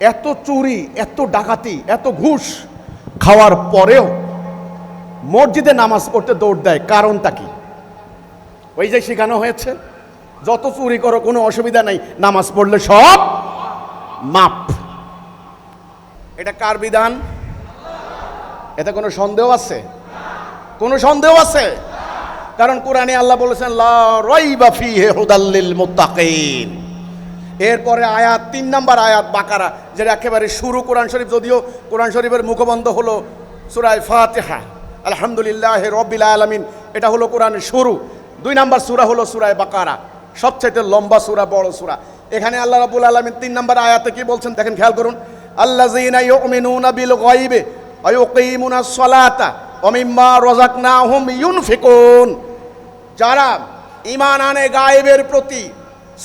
এত চুরি, এত ডাকাতি, এত ঘুষ খাওয়ার পরেও মসজিদে নামাজ পড়তে দৌড় দেয়, কারণটা কি? ওই যে শেখানো হয়েছে, যত চুরি করো, কোনো অসুবিধা নাই, নামাজ পড়লে সব মাপ এটা কার বিধান? এতে কোনো সন্দেহ আছে? কোনো সন্দেহ আছে? কারণ কোরআনে আল্লাহ বলেছেন, লা রাইবা ফিহি হুদাল্লিল মুত্তাকিন। এরপরে আয়াত, তিন নাম্বার আয়াত, বাকারা, যেটা একেবারে শুরু কোরআন শরীফ, যদিও কোরআন শরীফের মুখবন্ধ হলো সুরায় ফাতিহা। আলহামদুলিল্লাহ রব্বিল আলামিন, এটা হলো কোরআনের শুরু। দুই নাম্বার সূরা হলো সুরায় বাকারা, সবচাইতে লম্বা সূরা, বড় সূরা। এখানে আল্লাহ রাব্বুল আলামিন তিন নাম্বার আয়াতে কি বলছেন, দেখেন, খেয়াল করুন। ইউমিনুনা বিল মিম্মা রাযাকনাহুম ইউনফিকুন। যারা ইমান আনে গায়েবের প্রতি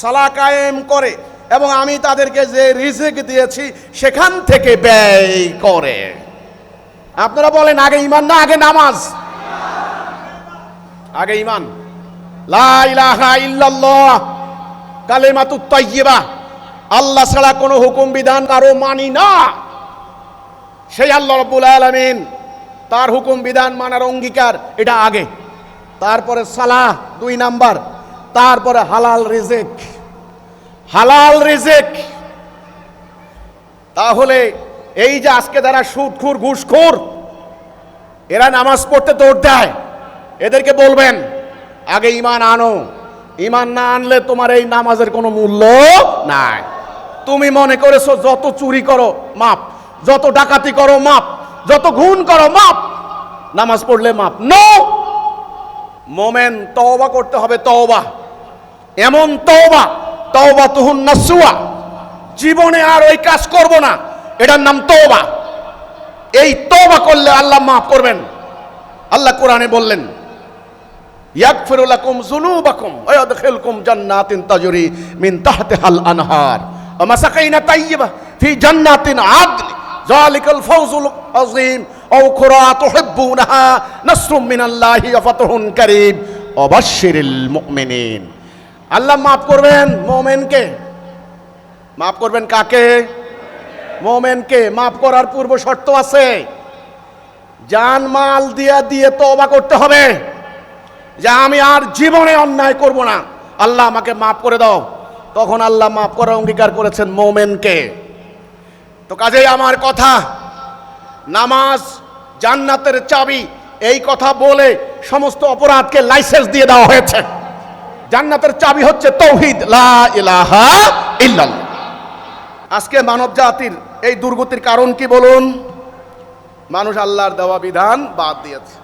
সালা কায়েম করে এবং আমি তাদেরকে যে রিজিক দিয়েছি সেখান থেকে ব্যয় করে। আপনারা বলেন, আগে ইমান না, আগে নামাজ? আগে ইমান লা ইলাহা ইল্লাল্লাহ, কালেমাতুত তাইয়্যিবা আল্লাহ ছাড়া কোনো হুকুম, বিধান কারও মানি না। সেই আল্লাহ রাব্বুল আলামিন তার হুকুম, বিধান মানার অঙ্গীকার, এটা আগে। তারপরে সালাহ দুই নাম্বার। তারপরে হালাল রিজেক। হালাল রিজেক। তাহলে এই যে আজকে যারা সুদখুর, ঘুষখোর, এরা নামাজ পড়তে দৌড় দেয়। এদেরকে বলবেন, আগে ইমান আনো। ইমান না আনলে তোমার এই নামাজের কোনো মূল্য নাই। তুমি মনে করেছ যত চুরি করো, মাপ। যত ডাকাতি করো, মাপ। যত গুণ করো, মাপ। নামাজ পড়লে মাপ। নো মোমেন তওবা করতে হবে, তওবা। এমন তওবা তওবা তুহুন নাসুয়া জীবনে আর ওই কাজ করব না। এটার নাম তওবা। এই তওবা করলে আল্লাহ মাফ করবেন। আল্লাহ কোরআনে বললেন, ইয়াগফিরু লাকুম যুনুবাকুম ওয়া ইয়াদখিলকুম জান্নাতিন তাজরি মিন তাহতিহাল আনহার ওয়া মাসাকাইনা তাইয়্যিবা ফি জান্নাতিন আদন যালিকাল ফাওজুল আযীম আও খুরা তুহিব্বুনাহা নাসরুম মিনাল্লাহি ওয়া ফাতহুন কারীম। ওয়া মুমিনিন। আল্লাহ মাফ করবেন মুমিনকে। মাফ করবেন কাকে? মুমিনকে। মাফ করার পূর্ব শর্ত আছে। জান মাল দিয়া দিয়ে তওবা করতে হবে। যে আমি আর জীবনে অন্যায় করব না। আল্লাহ আমাকে মাফ করে দাও। তখন আল্লাহ মাফ করার অঙ্গীকার করেছেন মোমেনকে। তো কাজেই আমার কথা, নামাজ জান্নাতের চাবি, এই কথা বলে সমস্ত অপরাধকে লাইসেন্স দিয়ে দেওয়া হয়েছে। জান্নাতের চাবি হচ্ছে তৌহিদ। ইলাহা ইল্লাল্লাহ। আজকে মানব জাতির এই দুর্গতির কারণ কি বলুন? মানুষ আল্লাহর দেওয়া বিধান বাদ দিয়েছে।